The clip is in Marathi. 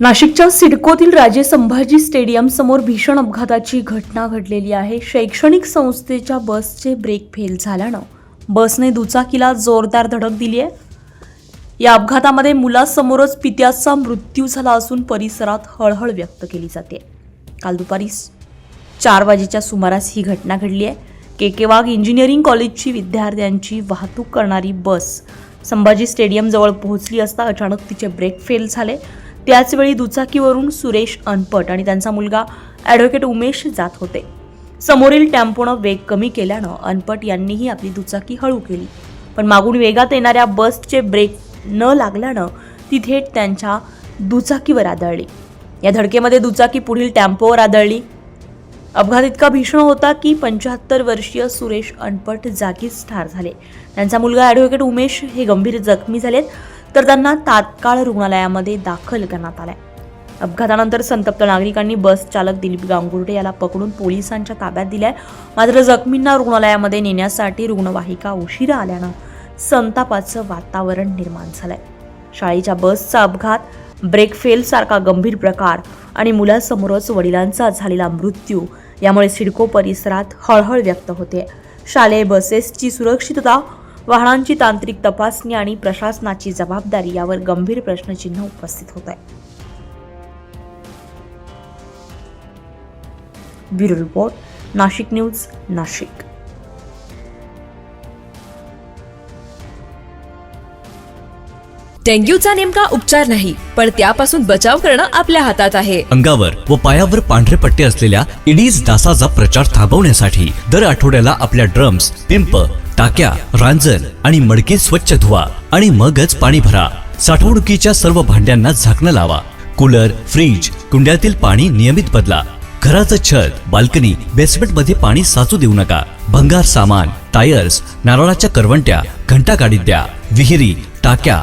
नाशिकच्या सिडकोतील राजे संभाजी स्टेडियम समोर भीषण अपघाताची घटना घडलेली आहे. शैक्षणिक संस्थेच्या बसचे ब्रेक फेल झाल्यानं बसने दुचाकीला जोरदार धडक दिली आहे. या अपघातामध्ये मुलासमोरच पित्याचा मृत्यू झाला असून परिसरात हळहळ व्यक्त केली जाते. काल दुपारी चार वाजेच्या सुमारास ही घटना घडली आहे. के के वाघ इंजिनिअरिंग कॉलेजची विद्यार्थ्यांची वाहतूक करणारी बस संभाजी स्टेडियमजवळ पोहोचली असता अचानक तिचे ब्रेक फेल झाले. त्याचवेळी दुचाकीवरून सुरेश अनपट आणि त्यांचा मुलगा ॲडव्होकेट उमेश जात होते. समोरील टॅम्पोनं वेग कमी केल्यानं अनपट यांनीही आपली दुचाकी हळू केली. पण मागून वेगात येणाऱ्या बसचे ब्रेक न लागल्यानं ती थेट त्यांच्या दुचाकीवर आदळली. या धडकेमध्ये दुचाकी पुढील टॅम्पोवर आदळली. अपघात इतका भीषण होता की पंच्याहत्तर वर्षीय सुरेश अनपट जागीच ठार झाले. त्यांचा मुलगा ॲडव्होकेट उमेश हे गंभीर जखमी झालेत. तर त्यांना तात्काळ रुग्णालयामध्ये दाखल करण्यात आलंय. अपघातानंतर संतप्त नागरिकांनी बस चालक दिलीप गांगुर्डे याला पकडून पोलिसांच्या ताब्यात दिलाय. मात्र जखमींना रुग्णालयामध्ये नेण्यासाठी रुग्णवाहिका उशिरा आल्यानं संतापाचं वातावरण निर्माण झालंय. शाळेच्या बसचा अपघात ब्रेक फेल सारखा गंभीर प्रकार आणि मुलासमोरच वडिलांचा झालेला मृत्यू यामुळे सिडको परिसरात हळहळ व्यक्त होते शालेय बसेसची सुरक्षितता वाहनांची तांत्रिक तपासणी आणि प्रशासनाची जबाबदारी यावर गंभीर प्रश्नचिन्ह उपस्थित होत आहे. Bureau report Nashik news Nashik. डेंग्यूचा नेमका उपचार नाही पण त्यापासून बचाव करणं आपल्या हातात आहे. अंगावर व पायावर पांढरे पट्टे असलेल्या इडीज डासाचा प्रचार थांबवण्यासाठी दर आठवड्याला आपल्या ड्रम्स पिंप टाक्या रांजण आणि मडके स्वच्छ धुवा आणि मगच पाणी भरा. साठवणुकीच्या सर्व भांड्यांना झाकणं लावा. कूलर फ्रीज कुंड्यातील पाणी नियमित बदला. घराचं छत बाल्कनी बेसमेंटमध्ये पाणी साचू देऊ नका. भंगार सामान टायर्स नारळाच्या करवंट्या घंटा गाडीत द्या. विहिरी टाक्या